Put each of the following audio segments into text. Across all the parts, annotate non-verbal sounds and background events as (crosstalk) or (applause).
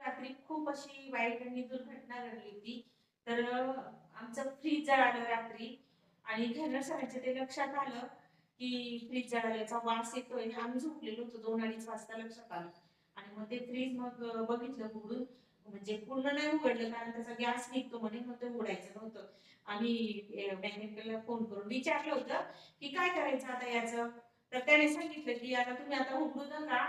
रात्री खूप अशी वाईट आणि दुर्घटना घडली होती. तर आमचं फ्रीज जळालं रात्री आणि घरनं सांगायचं ते लक्षात आलं की फ्रीज जळाल्याचा वास येतोय. आम्ही झोपलेलो होतो दोन अडीच वाजता लक्षात आलं. आणि मग ते फ्रीज मग बघितलं उघडून म्हणजे पूर्ण नाही उघडलं कारण त्याचा गॅस निघतो म्हणे मग ते उघडायचं नव्हतं. आम्ही मॅकॅनिकलला फोन करून विचारलं होतं की काय करायचं आता याचं? तर त्याने सांगितलं की आता तुम्ही आता उघडू नका.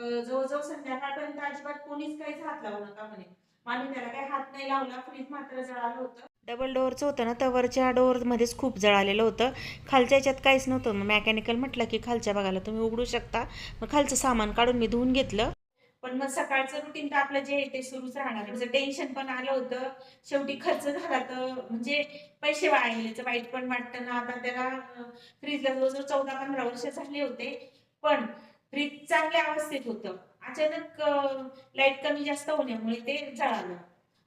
जवळजवळ संध्याकाळपर्यंत अजिबात कोणीच काहीच हात लावू नका म्हणे. आम्ही त्याला काही हात नाही लावला फ्रीज मात्र जळालं होतं. डबल डोअरचं होतं ना तर वरच्या डोअरमध्येच खूप जळालेलं होतं. खालच्या याच्यात काहीच नव्हतं. मग मेकॅनिकल म्हटलं की खालच्या भागाला तुम्ही उघडू शकता. मग खालचं सामान काढून मी धुवून घेतलं. पण मग सकाळचं रुटीन तर आपलं जे आहे ते सुरूच राहणार. म्हणजे टेन्शन पण आलं होतं. शेवटी खर्च झाला तर म्हणजे पैसे वाया गेल्याचं वाईट पण वाटतं ना. आता त्याला फ्रीजला जवळजवळ चौदा पंधरा वर्ष झाले होते. पण फ्रीज चांगल्या अवस्थेत होतं. अचानक लाइट कमी जास्त होण्यामुळे ते जळालं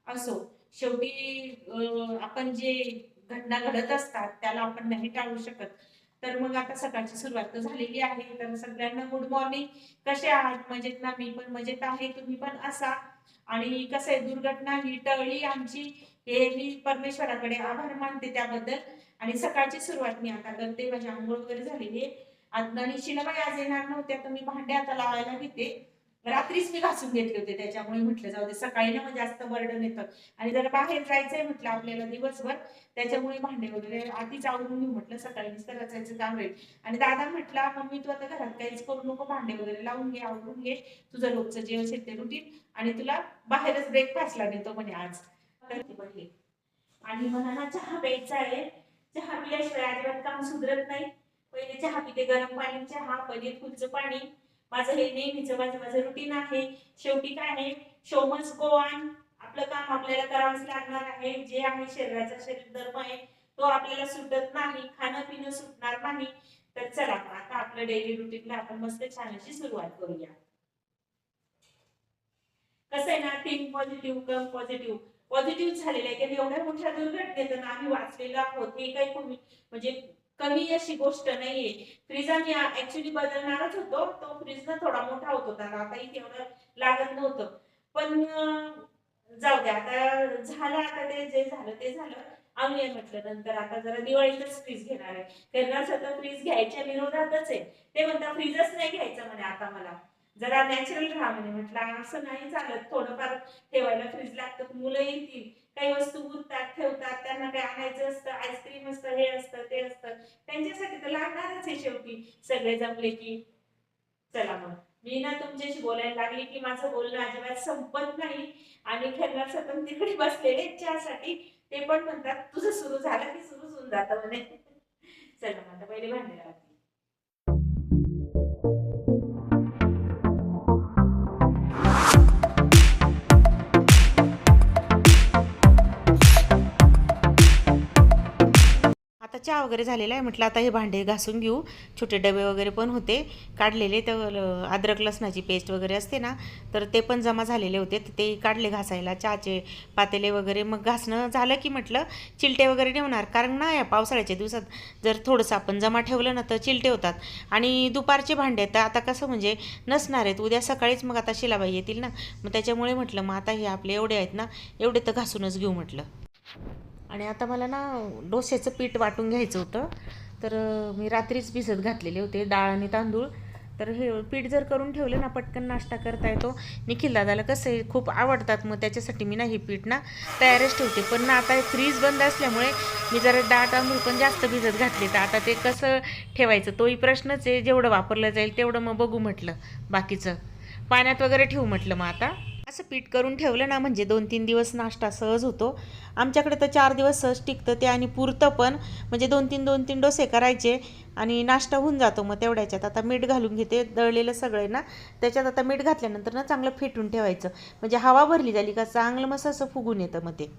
असो शेवटी आपण जे घटना घडत असतात त्याला आपण नाही टाळू शकत. तर मग आता सकाळची सुरुवात तर झालेली आहे. तर सगळ्यांना गुड मॉर्निंग कसे आहात? मजेत ना? मी पण मजेत आहे. तुम्ही पण असा? आणि कसं आहे? दुर्घटना ही टळली आमची. हे मी परमेश्वराकडे आभार मानते त्याबद्दल. आणि सकाळची सुरुवात मी आता करते. माझी आंघोळ वगैरे झालेली आहे. शिलाबाई आज येणार नव्हत्या तर मी भांडे आता लावायला घेते. रात्रीच मी घासून घेतले होते त्याच्यामुळे म्हटलं जाऊ दे सकाळी ना मग जास्त बर्डन येतं. आणि जरा बाहेर जायचंय म्हटलं आपल्याला दिवसभर त्याच्यामुळे भांडे वगैरे आधीच आवरून मी म्हटलं सकाळी नुसतं रचायचं काम राहील. आणि दादा म्हटला मम्मी तू आता घरात काहीच करू नको भांडे वगैरे लावून घे आवडून घे. तुझं रोजचं जे असेल ते रुटीन आणि तुला बाहेरच ब्रेकफास्टला नेतो म्हणे आज. आणि मला ना चहा प्यायचा आहे. चहा पिल्याशिवाय अजिबात काम सुधरत नाही. पहिले चहा पिते गरम पाणी चहा पहिले फुलचं पाणी. माझं हे नेहमीचं माझं माझं रुटीन आहे. शेवटी काय आहे? शोमन्स गो ऑन आपलं काम आपल्याला करावंच लागणार आहे. जे आहे शरीराचा शरीर धर्म आहे तो आपल्याला सुटत नाही खाणं पिणं सुटणार नाही. तर चला आता आपलं डेली रुटीनला आपण मस्त छान अशी सुरुवात करूया. कसं आहे ना think positive come positive positive झालेलं आहे. की एवढ्या मोठ्या दुर्घटनेतून आम्ही वाचलेलो आहोत. हे काही कमी म्हणजे कमी अशी गोष्ट नाहीये. फ्रीज आम्ही ऍक्च्युली बदलणारच होतो. तो फ्रीज ना थोडा मोठा होत होता. आताही तेवढं लागत नव्हतं. पण जाऊ द्या. आता झालं आता ते जे झालं ते झालं. आम्ही म्हटलं नंतर आता जरा दिवाळीतच फ्रीज घेणार आहे. करणार सतत फ्रीज घ्यायच्या विरोधातच आहे. ते म्हणतात फ्रीजच नाही घ्यायचं म्हणे आता मला. जरा नॅचरल राहा म्हणे. म्हटलं असं नाही चालत. थोडंफार ठेवायला फ्रीज लागतं मुलं येतील. काही वस्तू उरतात ठेवतात त्यांना काही आणायचं असतं आईस्क्रीम असतं हे असतं ते असतं. त्यांच्यासाठी तर लागणारच आहे शेवटी. सगळे जमले की चला मग. मी ना तुमच्याशी बोलायला लागली की माझं बोलणं अजिबात संपत नाही. आणि खेळणार सतत तिकडे बसलेले चहासाठी. ते पण म्हणतात तुझं सुरू झालं की सुरूच होऊन जातं म्हणे. (laughs) चला मग आता पहिले भांडे चहा वगैरे झालेला आहे. म्हटलं आता हे भांडे घासून घेऊ. छोटे डबे वगैरे पण होते. काढलेले तर अद्रक लसणाची पेस्ट वगैरे असते ना तर ते पण जमा झालेले होते. तर ते काढले घासायला. चहाचे पातेले वगैरे. मग घासणं झालं की म्हटलं चिलटे वगैरे ठेवणार कारण ना या पावसाळ्याच्या दिवसात जर थोडंसं आपण जमा ठेवलं ना तर चिलटे होतात. आणि दुपारचे भांडे तर आता कसं म्हणजे नसणार आहेत. उद्या सकाळीच मग आता शिलाबाई येतील ना. मग त्याच्यामुळे म्हटलं मग आता हे आपले एवढे आहेत ना एवढे तर घासूनच घेऊ म्हटलं. आणि आता मला ना डोश्याचं पीठ वाटून घ्यायचं होतं. तर मी रात्रीच भिजत घातलेले होते डाळ आणि तांदूळ. तर हे पीठ जर करून ठेवलं ना पटकन नाश्ता करता येतो. निखिल दादाला कसं आहे खूप आवडतात मग त्याच्यासाठी मी ना हे पीठ ना तयारच ठेवते. पण ना आता फ्रीज बंद असल्यामुळे मी जरा डाळ तांदूळ पण जास्त भिजत घातले तर आता ते कसं ठेवायचं? तोही प्रश्नच आहे जेवढं वापरलं जाईल तेवढं मग बघू म्हटलं बाकीचं. पाण्यात वगैरे ठेवू म्हटलं मग आता. असं पीठ करून ठेवलं ना म्हणजे दोन तीन दिवस नाश्ता सहज होतो. आमच्याकडे तर चार दिवस सहज टिकतं ते आणि पुरतं पण म्हणजे दोन तीन दोन तीन डोसे करायचे आणि नाश्ता होऊन जातो मग तेवढ्याच्यात. आता मीठ घालून घेते दळलेलं सगळं ना त्याच्यात आता मीठ घातल्यानंतर ना चांगलं फेटून ठेवायचं. म्हणजे हवा भरली झाली का चांगलं मस्त असं फुगून येतं मग ते.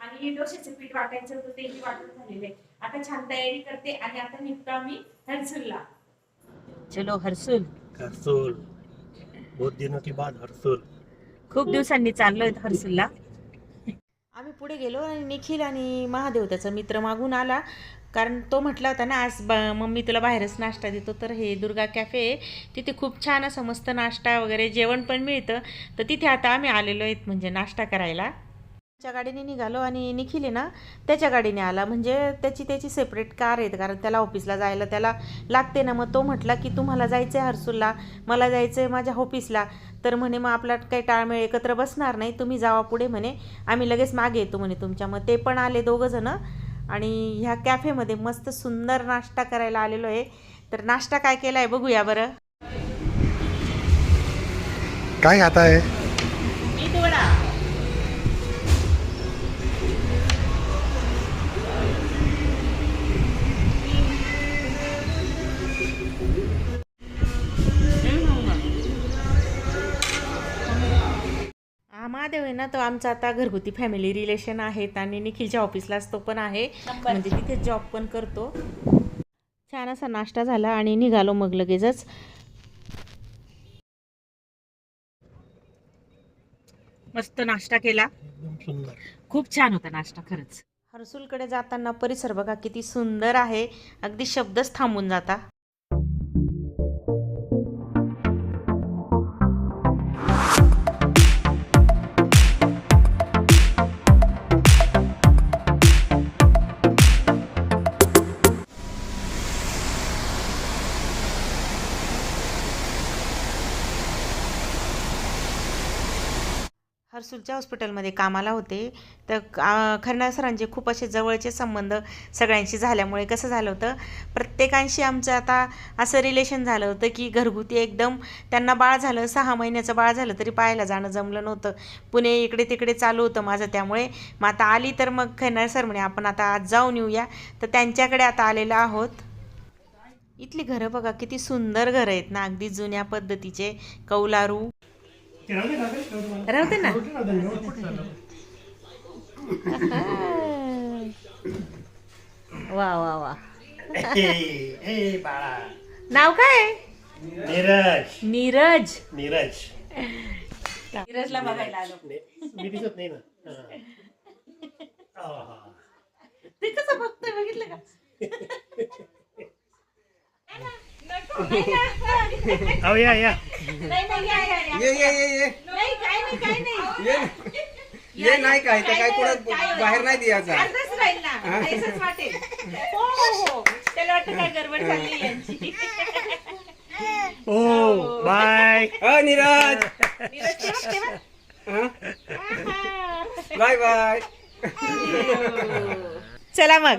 आणि डोश्याचं पीठ वाटायचं होतं तेही वाटून झालेलं आहे. आता छान तयारी करते आणि आता निघतो आम्ही हर्सुलला. चलो हर्सुल. हरसोल बहुत दिनों के बाद हरसोल खूप दिवसांनी चाललोय हर्सुलला आम्ही पुढे गेलो आणि निखिल आणि महादेव त्याचा मित्र मागून आला. कारण तो म्हटला होता ना आज ब मम्मी तुला बाहेरच नाश्ता देतो. तर हे दुर्गा कॅफे आहे. तिथे खूप छान असं मस्त नाश्ता वगैरे जेवण पण मिळतं. तर तिथे आता आम्ही आलेलो आहेत म्हणजे नाश्ता करायला. त्याच्या गाडीने निघालो आणि निखिल आहे ना त्याच्या गाडीने आला. म्हणजे त्याची त्याची सेपरेट कार आहेत. कारण त्याला ऑफिसला जायला त्याला लागते ना. मग तो म्हटला की तुम्हाला जायचं आहे हर्सूलला. मला जायचं आहे माझ्या ऑफिसला तर म्हणे मग आपला काही टाळमेळ एकत्र बसणार नाही. तुम्ही जावा पुढे म्हणे. आम्ही लगेच मागे येतो म्हणे तुमच्या. मग ते पण आले दोघंजणं आणि ह्या कॅफेमध्ये मस्त सुंदर नाश्ता करायला आलेलो आहे. तर नाश्ता काय केला आहे बघूया बरं. काय खाताय आहे? महादेव आहे ना तो आमचा आता घरगुती फॅमिली रिलेशन आहेत आणि निखिलच्या ऑफिसलाच तो पण आहे. म्हणजे तिथे जॉब पण करतो. छान असा नाश्ता झाला आणि निघालो मग लगेचच. मस्त नाश्ता केला. सुंदर. खूप छान होता नाश्ता खरंच. हर्सूलकडे जाताना परिसर बघा किती सुंदर आहे. अगदी शब्दच थांबून जाता. हर्सूलच्या हॉस्पिटलमध्ये कामाला होते. तर आ, सरांचे खूप असे जवळचे संबंध सगळ्यांशी झाल्यामुळे कसं झालं होतं प्रत्येकांशी आमचं आता असं रिलेशन झालं होतं की घरगुती एकदम त्यांना बाळ झालं सहा महिन्याचं बाळ झालं तरी पाहायला जाणं जमलं नव्हतं. पुणे इकडे तिकडे चालू होतं माझं त्यामुळे मग आता आली तर मग खरणार सर म्हणे आपण आता आज जाऊन येऊया. तर त्यांच्याकडे आता आलेलो आहोत. इथली घरं बघा किती सुंदर घरं आहेत ना अगदी जुन्या पद्धतीचे. कौलारू. राहते ना (laughs) वा वा वा. ए बाळा. नाव काय? नीरज. नीरज. नीरज. नीरजला बघायला आलो. मी दिसत नाही ना. आहा. (laughs) ते कसं बघतोय बघितलं का? (laughs) अहो या या नाही नाही या, या, या. ये ये ये नाही काय नाही काय नाही ये ये नाही काय तर काय कोणात बाहेर नाही द्यायचा अर्धच राहील ना तसंच वाटेल हो त्याला वाटतं काय गडबड झाली यांची. ओ बाय अ नीरज? बाय बाय चला मग.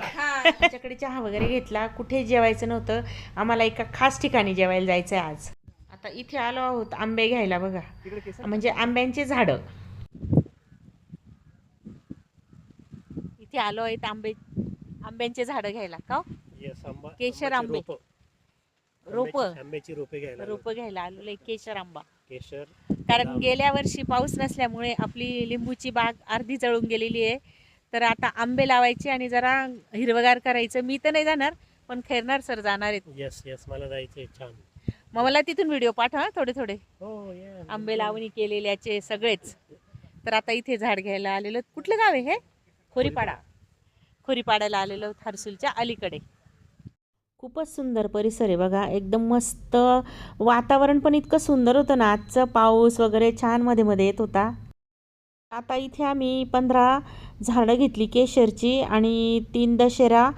त्याच्याकडे चहा वगैरे घेतला. कुठे जेवायचं नव्हतं. आम्हाला एका खास ठिकाणी जेवायला जायचं आहे आज. आता इथे आलो आहोत आंबे घ्यायला बघा. म्हणजे आंब्यांचे झाडं. इथे आलो आहेत आंबे आंब्यांचे झाडं घ्यायला. का हो? केशर आंबे. रोपं. रोपं? आंब्याची- आंब्याची रोपे घ्यायला रोप घ्यायला आलेलो आहे केशर आंबा. केशर कारण गेल्या वर्षी पाऊस नसल्यामुळे आपली लिंबूची बाग अर्धी जळून गेलेली आहे. तर आता आंबे लावायचे आणि जरा हिरवगार करायचं. मी तर नाही जाणार पण खैरनार सर जाणार आहेत. येस येस मला जायचंय छान. मग मला तिथून व्हिडिओ पाठवा हं, थोडे थोडे. हो या. आंबे लावणी केलेल्याचे सगळेच. तर आता इथे झाड घ्यायला आलेलो कुठलं गाव आहे हे? खोरीपाडा. खोरीपाड्याला आलेलो आहोत हर्सूलच्या अलीकडे. खूपच सुंदर परिसर आहे बघा. एकदम मस्त वातावरण पण इतकं सुंदर होतं ना. आजचं पाऊस वगैरे छानमध्ये मध्ये येत होता. आता इथे आम्ही पंधरा झाडं घेतली केशरची आणि तीन दशेरा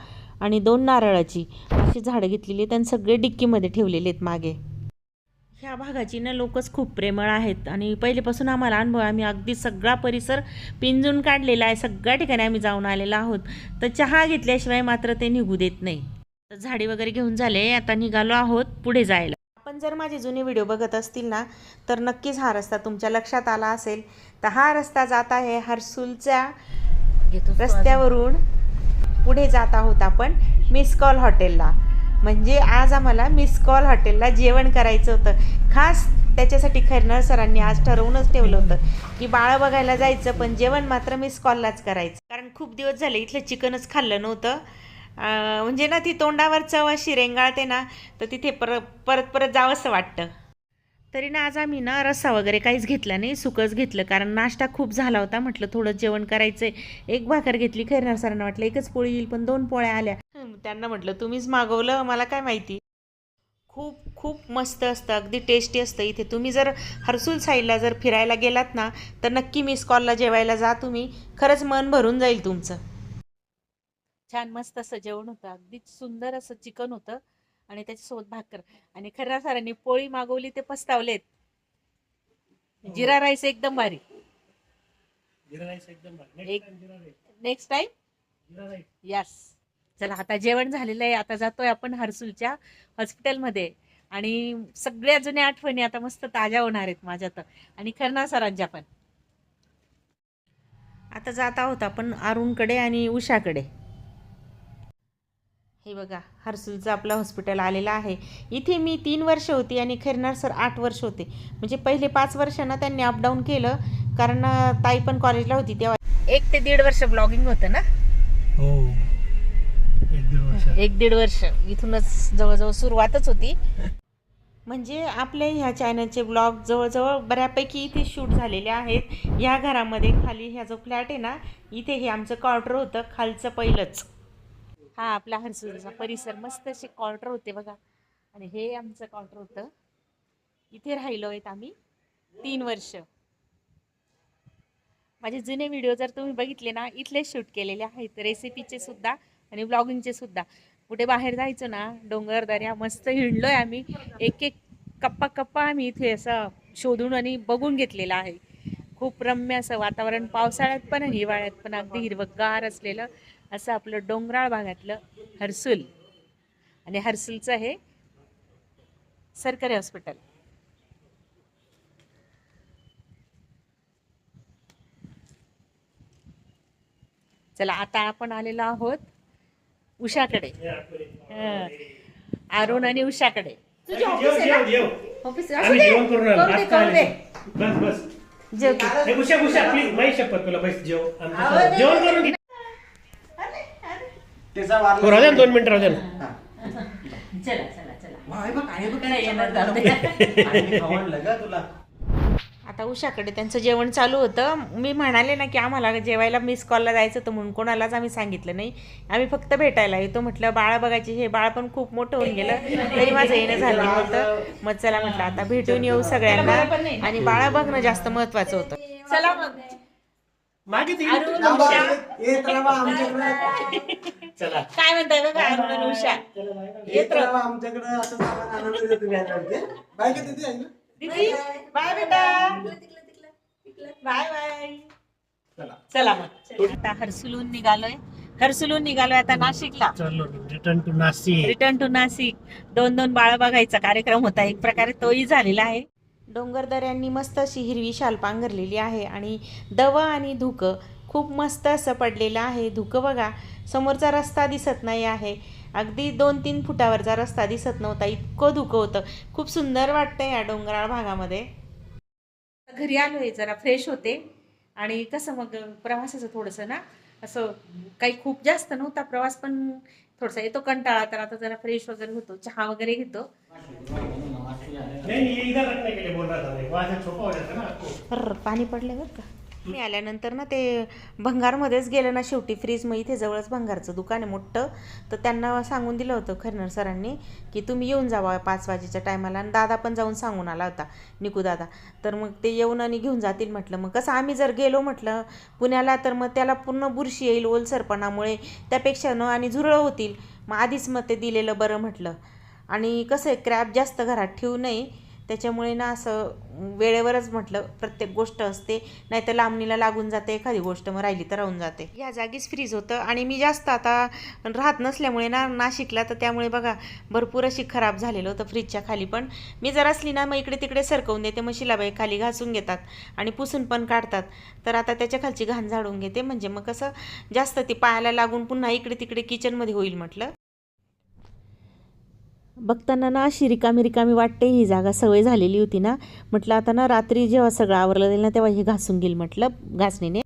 आणि दोन नारळाची. अशी झाडं घेतलेली आहेत आणि सगळे डिक्कीमध्ये ठेवलेले आहेत मागे. ह्या भागाची ना लोकच खूप प्रेमळ आहेत आणि पहिलेपासून आम्हाला अनुभव आम्ही अगदी सगळा परिसर पिंजून काढलेला आहे. सगळ्या ठिकाणी आम्ही जाऊन आलेलो आहोत. तर चहा घेतल्याशिवाय मात्र ते निघू देत नाही. तर झाडे वगैरे घेऊन झाले. आता निघालो आहोत पुढे जायला. आपण जर माझे जुने व्हिडिओ बघत असतील ना तर नक्कीच हा रस्ता तुमच्या लक्षात आला असेल. तर हा रस्ता जात आहे हर्सूलच्या रस्त्यावरून पुढे जात आहोत आपण मिस कॉल हॉटेलला. म्हणजे आज आम्हाला मिस कॉल हॉटेलला जेवण करायचं होतं. खास त्याच्यासाठी खैरनार सरांनी आज ठरवूनच ठेवलं होतं की बाळं बघायला जायचं पण जेवण मात्र मिस कॉललाच करायचं. कारण खूप दिवस झाले इथलं चिकनच खाल्लं नव्हतं. म्हणजे ना ती तोंडावर चव अशी रेंगाळते ना तर तिथे पर परत परत जावंसं वाटतं. तरी ना आज आम्ही ना रस्सा वगैरे काहीच घेतला नाही सुकच घेतलं कारण नाश्ता खूप झाला होता. म्हटलं थोडं जेवण करायचं एक भाकर घेतली खैरणार सरांना वाटलं एकच पोळी येईल पण दोन पोळ्या आल्या. त्यांना म्हटलं तुम्हीच मागवलं मला काय माहिती? खूप खूप मस्त असतं अगदी टेस्टी असतं इथे. तुम्ही जर हर्सूल साईडला जर फिरायला गेलात ना तर नक्की मिस कॉलला जेवायला जा तुम्ही. खरंच मन भरून जाईल तुमचं. छान मस्त असं जेवण होतं. अगदी सुंदर असं चिकन होतं आणि त्याच्यासोबत भाकर आणि खऱ्या सरांनी पोळी मागवली ते पस्तावलेत. जिरा राईस एकदम भारी. जिरा राईस एकदम भारी. Next एक- time jeera rice. Next time. Yes चला आता जेवण झालेलं आहे. आता जातोय आपण हर्सुलच्या हॉस्पिटलमध्ये. आणि सगळ्या जुन्या आठवणी आता मस्त ताज्या होणार आहेत माझ्या तर आणि खरना सरांच्या पण. आता जात आहोत आपण अरुणकडे आणि उषाकडे. हे बघा हर्सुलचं आपलं हॉस्पिटल आलेलं आहे. इथे मी तीन वर्ष होती आणि खैरनार सर आठ वर्ष होते. म्हणजे पहिले पाच वर्षांना त्यांनी अपडाऊन केलं कारण ताई पण कॉलेजला होती तेव्हा. एक ते दीड वर्ष ब्लॉगिंग होतं ना? हो. एक दीड वर्ष. एक दीड वर्ष. इथूनच जवळजवळ सुरुवातच होती. म्हणजे आपल्या ह्या चॅनलचे ब्लॉग जवळजवळ बऱ्यापैकी इथे शूट झालेले आहेत. या घरामध्ये खाली ह्या जो फ्लॅट आहे ना इथे हे आमचं क्वार्टर होतं खालचं पहिलंच. हा आपला हरसूरचा परिसर मस्त असे क्वार्टर होते बघा. आणि हे आमचं क्वार्टर होतं. इथे राहिलो आहेत आम्ही तीन वर्ष. माझे जुने व्हिडिओ जर तुम्ही बघितले ना इथले शूट केलेले आहेत. रेसिपीचे सुद्धा आणि ब्लॉगिंगचे सुद्धा. कुठे बाहेर जायचो ना डोंगर दऱ्या मस्त हिंडलोय आम्ही. एक एक कप्पा कप्पा आम्ही इथे असं शोधून आणि बघून घेतलेला आहे. खूप रम्य असं वातावरण. पावसाळ्यात पण हिवाळ्यात पण अगदी हिरवगार असलेलं असं आपलं डोंगराळ भागातलं हर्सुल. आणि हर्सुलचं हे सरकारी हॉस्पिटल. चला आता आपण आलेलो आहोत उषाकडे. हं. अरुण आणि उषाकडे. जेव जेव जेव. ऑफिस आम्ही जेवण करून आलो. करू दे, आत्ता करू दे. आले. बस बस. जेवते हे उषा उषा प्लीज माही शपथ तुला बस जेव. आमच्या जेवण करून घे. हो, राहू द्या ना, दोन मिनिटं राहू द्या ना. चला चला चला. काय येणार जाऊ दे. तुला. आता उषाकडे त्यांचं जेवण चालू होतं. मी म्हणाले ना की आम्हाला जेवायला मिस कॉलला जायचं होतं म्हणून कोणालाच आम्ही सांगितलं नाही. आम्ही फक्त भेटायला येतो म्हटलं बाळा बघायचे हे बाळ पण खूप मोठं होऊन गेलं. तरी माझं येणं झालं नव्हतं. मग चला म्हटलं आता भेटून येऊ सगळ्यांना. आणि बाळा बघणं जास्त महत्वाचं होतं. चला मग. मागे ती अरुण उषा. येत राहा आमच्याकडे. चला. काय म्हणताय बघा अरुण आणि उषा येत. राहा आमच्याकडे असं सामान आणून दिलं तुम्ही आल्यावरती. बाय का तिथे आहे ना दीदी बाय बेटा. Bye bye. चला. चला मग. आता हर्सुलून निघालोय. हर्सुलून निघालोय आता नाशिकला. चलो return to Nashik. Return to Nashik. दोन दोन बाळ बघायचा कार्यक्रम होता. एक प्रकारे तोही झालेला आहे. डोंगरदऱ्यांनी मस्त अशी हिरवी शाल पांघरलेली आहे आणि दव आणि धुकं खूप मस्त असं पडलेलं आहे. धुकं बघा समोरचा रस्ता दिसत नाही आहे. अगदी दोन तीन फुटावरचा रस्ता दिसत नव्हता. इतकं धुकं होतं. खूप सुंदर वाटतं या डोंगराळ भागामध्ये. घरी आलोय जरा फ्रेश होते. आणि कसं मग प्रवासाचं थोडंसं ना असं काही खूप जास्त नव्हता प्रवास पण थोडासा येतो कंटाळा तर आता जरा फ्रेश वगैरे होतो. चहा वगैरे घेतो. नहीं नहीं इधर रखने के लिए बोल रहा था मैं वहाँ से हो जाता ना. आपको पाणी पडलं बरं का? मी आल्यानंतर ना ते भंगारमध्येच गेलं ना शेवटी फ्रीज मग इथे जवळच भंगारचं दुकान आहे मोठं. तर त्यांना सांगून दिलं होतं खरनर सरांनी की तुम्ही येऊन जावा पाच वाजेच्या टायमाला आणि दादा पण जाऊन सांगून आला होता निकू दादा. तर मग ते येऊन आणि घेऊन जातील म्हटलं. मग कसं आम्ही जर गेलो म्हटलं पुण्याला तर मग त्याला पूर्ण बुरशी येईल ओलसरपणामुळे. त्यापेक्षा न आणि झुरळं होतील. मग आधीच मग ते दिलेलं बरं म्हटलं. आणि कसं आहे क्रॅब जास्त घरात ठेवू नये. त्याच्यामुळे ना असं वेळेवरच म्हटलं प्रत्येक गोष्ट असते. नाही तर लांबणीला लागून जाते एखादी गोष्ट मग राहिली तर राहून जाते. या जागीच फ्रीज होतं आणि मी जास्त आता राहत नसल्यामुळे ना नाशिकला तर त्यामुळे बघा भरपूर अशी खराब झालेलं होतं फ्रीजच्या खाली पण. मी जर असली ना मग इकडे तिकडे सरकवून देते मग शिलाबाई खाली घासून घेतात आणि पुसून पण काढतात. तर आता त्याच्या खालची घाण झाडून घेते. म्हणजे मग कसं जास्त ती पायाला लागून पुन्हा इकडे तिकडे किचनमध्ये होईल म्हटलं. बघताना ना अशी रिकामी रिकामी वाटते ही जागा सवय झालेली होती ना. म्हटलं आता ना रात्री जेव्हा सगळं आवरलं जाईल ना तेव्हा हे घासून घेईल म्हटलं घासणीने.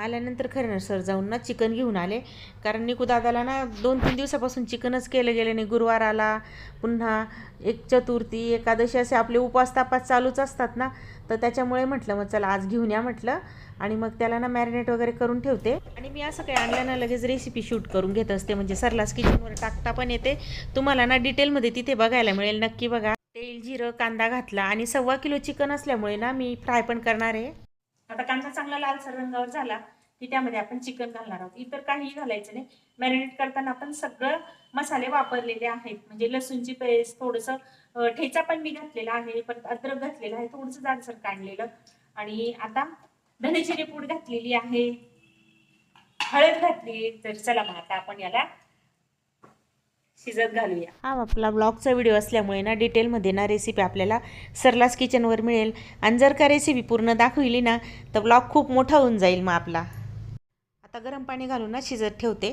आल्यानंतर खरं सर जाऊन ना चिकन घेऊन आले. कारण निकू दादाला ना दोन तीन दिवसापासून चिकनच केलं गेलं नाही. गुरुवार आला पुन्हा एक चतुर्थी एकादशी असे आपले उपवास तापास चालूच असतात ना. तर त्याच्यामुळे म्हटलं मग चला आज घेऊन या म्हटलं. आणि मग त्याला ना मॅरिनेट वगैरे करून ठेवते. आणि मी असं काही आणलं ना लगेच रेसिपी शूट करून घेत असते. म्हणजे सरलास किचनवर टाकता पण येते. तुम्हाला ना डिटेलमध्ये तिथे बघायला मिळेल नक्की बघा. तेल जिरं कांदा घातला आणि सव्वा किलो चिकन असल्यामुळे ना मी फ्राय पण करणार आहे. आता कांदा चांगला लालसर रंगावर झाला की त्यामध्ये आपण चिकन घालणार आहोत. इतर काहीही घालायचं नाही. मॅरिनेट करताना आपण सगळं मसाले वापरलेले आहेत. म्हणजे लसूणची पेस्ट थोडंसं ठेचा पण मी घातलेला आहे. परत अद्रक घातलेला आहे. थोडंसं जाडसर काढलेलं. आणि आता धनेजिरे पूड घातलेली आहे. हळद घातली. तर चला मग आता आपण याला शिजत घालूया. हा आपला ब्लॉगचा व्हिडिओ असल्यामुळे ना डिटेलमध्ये ना रेसिपी आपल्याला सरलास किचनवर मिळेल. आणि जर का रेसिपी पूर्ण दाखविली ना तर ब्लॉग खूप मोठा होऊन जाईल मग आपला. आता गरम पाणी घालून ना शिजत ठेवते.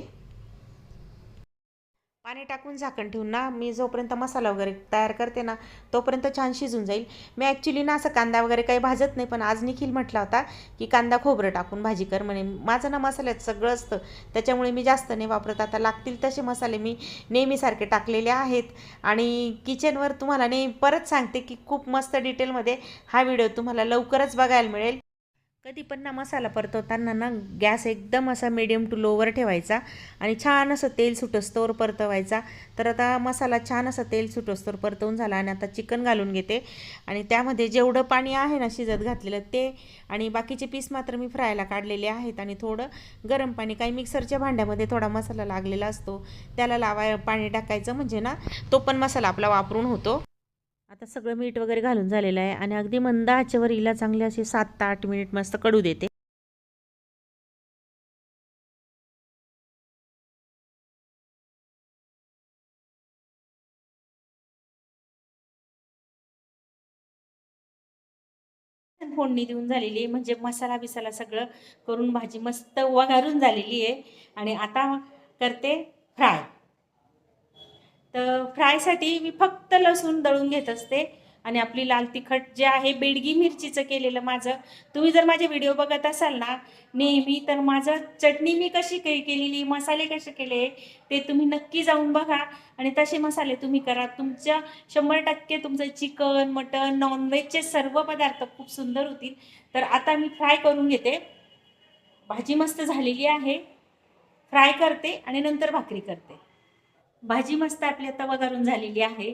पाणी टाकून झाकण ठेवून ना मी जोपर्यंत मसाला वगैरे तयार करते ना तोपर्यंत छान शिजून जाईल. मी ॲक्च्युली ना असं कांदा वगैरे काही भाजत नाही पण आज निखिल म्हटला होता की कांदा खोबरं टाकून भाजी कर म्हणे. माझं ना मसाल्यात सगळं असतं. त्याच्यामुळे मी जास्त नाही वापरत. आता लागतील तसे मसाले मी नेहमीसारखे टाकलेले आहेत. आणि किचनवर तुम्हाला नेहमी परत सांगते की खूप मस्त डिटेलमध्ये हा व्हिडिओ तुम्हाला लवकरच बघायला मिळेल. कधी पण ना मसाला परतवताना ना गॅस एकदम असा मिडियम टू लोवर ठेवायचा आणि छान असं तेल सुटस्तोवर परतवायचा. तर आता मसाला छान असं तेल सुटस्तोवर परतवून झाला आणि आता चिकन घालून घेते. आणि त्यामध्ये जेवढं पाणी आहे ना शिजत घातलेलं ते आणि बाकीचे पीस मात्र मी फ्रायला काढलेले आहेत आणि थोडं गरम पाणी काही मिक्सरच्या भांड्यामध्ये थोडा मसाला लागलेला असतो. त्याला लावाय पाणी टाकायचं म्हणजे ना तो पण मसाला आपला वापरून होतो. आता सगळं मीठ वगैरे घालून झालेलं आहे आणि अगदी मंद आचेवर हिला चांगले असे सात ते आठ मिनिट मस्त कडू देते. फोडणी देऊन झालेली आहे. म्हणजे मसाला बिसाला सगळं करून भाजी मस्त वघारून झालेली आहे. आणि आता करते फ्राय. तर फ्रायसाठी मी फक्त लसूण दळून घेत असते. आणि आपली लाल तिखट जे आहे बेडगी मिरचीचं केलेलं माझं. तुम्ही जर माझे व्हिडिओ बघत असाल ना नेहमी तर माझं चटणी मी कशी के केलेली मसाले कसे केले ते तुम्ही नक्की जाऊन बघा. आणि तसे मसाले तुम्ही करा. तुमच्या शंभर टक्के तुमचं चिकन मटन नॉनव्हेजचे सर्व पदार्थ खूप सुंदर होतील. तर आता मी फ्राय करून घेते. भाजी मस्त झालेली आहे. फ्राय करते आणि नंतर भाकरी करते. भाजी मस्त आपली आता वगारून झालेली आहे.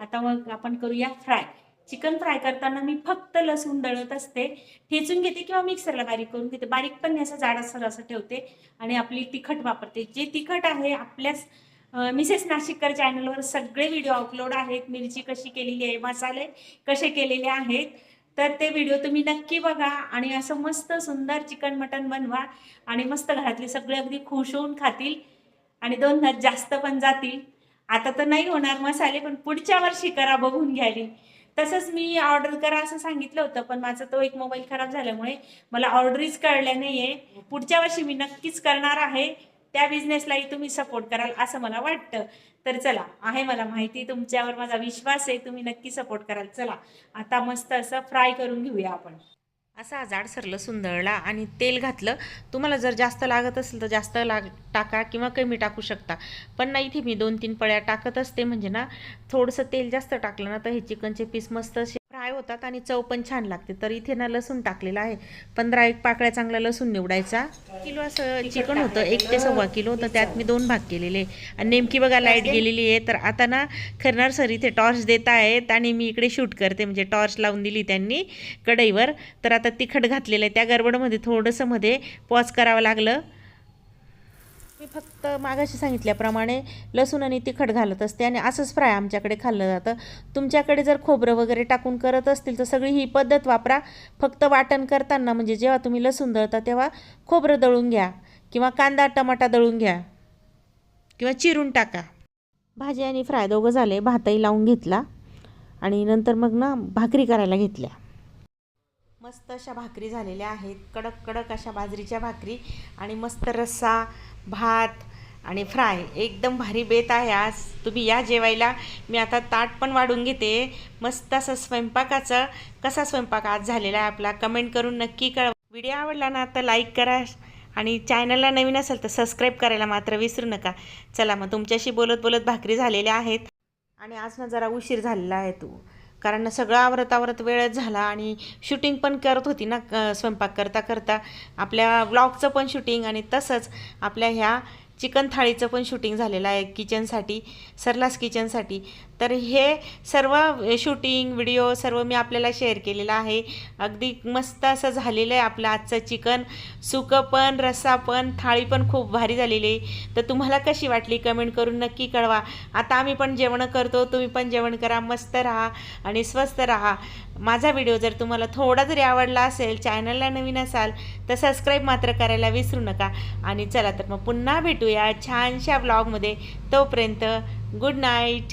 आता मग आपण करूया फ्राय. चिकन फ्राय करताना मी फक्त लसूण दळत असते. ठेचून घेते किंवा मिक्सरला बारीक करून घेते. बारीक पण असं जाडासर असं ठेवते आणि आपली तिखट वापरते. जे तिखट आहे आपल्याच मिसेस नाशिककर चॅनलवर सगळे व्हिडिओ अपलोड आहेत. मिरची कशी केलेली आहे मसाले कसे केलेले आहेत तर ते व्हिडिओ तुम्ही नक्की बघा आणि असं मस्त सुंदर चिकन मटन बनवा आणि मस्त घरातले सगळे अगदी खुश होऊन खातील. आणि दोन घात जास्त पण जातील. आता तर नाही होणार मसाले पण पुढच्या वर्षी करा बघून घ्याली तसंच मी ऑर्डर करा असं सांगितलं होतं पण माझा तो एक मोबाईल खराब झाल्यामुळे मला ऑर्डरीच कळल्या नाहीये. पुढच्या वर्षी मी नक्कीच करणार आहे. त्या बिझनेसलाही तुम्ही सपोर्ट कराल असं मला वाटतं. तर चला आहे मला माहिती तुमच्यावर माझा विश्वास आहे तुम्ही नक्की सपोर्ट कराल. चला आता मस्त असं फ्राय करून घेऊया आपण. असा आजाड सरलं दळला आणि तेल घातलं. तुम्हाला जर जास्त लागत असेल तर जास्त लाग टाका किंवा कमी टाकू शकता. पण ना इथे मी दोन तीन पळ्या टाकत असते म्हणजे ना थोडंसं तेल जास्त टाकलं ना तर हे चिकनचे पीस मस्त असे फ्राय होतात आणि चव पण छान लागते. तर इथे ना लसूण टाकलेलं आहे. पंधरा एक पाकळ्या चांगला लसूण निवडायचा. किलो असं चिकन होतं. एक ते सव्वा किलो तर त्यात मी दोन भाग केलेले. आणि नेमकी बघा लाइट गेलेली आहे. तर आता ना खरणार सर इथे टॉर्च देत आहेत आणि मी इकडे शूट करते. म्हणजे टॉर्च लावून दिली त्यांनी कढईवर. तर आता तिखट घातलेलं आहे. त्या गडबडमध्ये थोडंसं मध्ये पॉज करावं लागलं. मी फक्त मागाशी सांगितल्याप्रमाणे लसूण आणि तिखट घालत असते आणि असंच फ्राय आमच्याकडे खाल्लं जातं. तुमच्याकडे जर खोबरं वगैरे टाकून करत असतील तर सगळी ही पद्धत वापरा. फक्त वाटण करताना म्हणजे जेव्हा तुम्ही लसूण दळता तेव्हा खोबरं दळून घ्या किंवा कांदा टमाटा दळून घ्या किंवा चिरून टाका. भाजी आणि फ्राय दोघं झाले भातही लावून घेतला आणि नंतर मग ना भाकरी करायला घेतल्या. मस्त अशा भाकरी झालेल्या आहेत. कडक कडक अशा बाजरीच्या भाकरी आणि मस्त रस्सा भात आणि फ्राय. एकदम भारी बेत आहे आज. तुम्ही या जेवायला. मी आता ताट पण वाढून घेते. मस्त असं स्वयंपाकाचं कसा स्वयंपाक आज झालेला आहे आपला? कमेंट करून नक्की कळवा. व्हिडिओ आवडला ना तर लाईक करा आणि चॅनलला नवीन असेल तर सबस्क्राईब करायला मात्र विसरू नका. चला मग तुमच्याशी बोलत बोलत भाकरी झालेल्या आहेत. आणि आज ना जरा उशीर झालेला आहे तू. कारण सगळं आवरत आवरत वेळच झाला आणि शूटिंग पण करत होती ना स्वयंपाक करता करता आपल्या व्लॉगचं पण शूटिंग आणि तसंच आपल्या ह्या चिकन थाळीचं पण शूटिंग झालेलं आहे किचनसाठी सरलास किचनसाठी तर हे सर्व शूटिंग व्हिडिओ सर्व मी आपल्याला शेअर केलेलं आहे. अगदी मस्त असं झालेलं आहे आपलं आजचं चिकन. सुकं पण रस्सा पण थाळी पण खूप भारी झालेली आहे. तर तुम्हाला कशी वाटली कमेंट करून नक्की कळवा. आता आम्ही पण जेवणं करतो तुम्ही पण जेवण करा मस्त राहा आणि स्वस्त राहा. माझा व्हिडिओ जर तुम्हाला थोडा जरी आवडला असेल चॅनलला नवीन असाल तर सबस्क्राईब मात्र करायला विसरू नका. आणि चला तर मग पुन्हा भेटूया छानशा ब्लॉगमध्ये तोपर्यंत गुड नाईट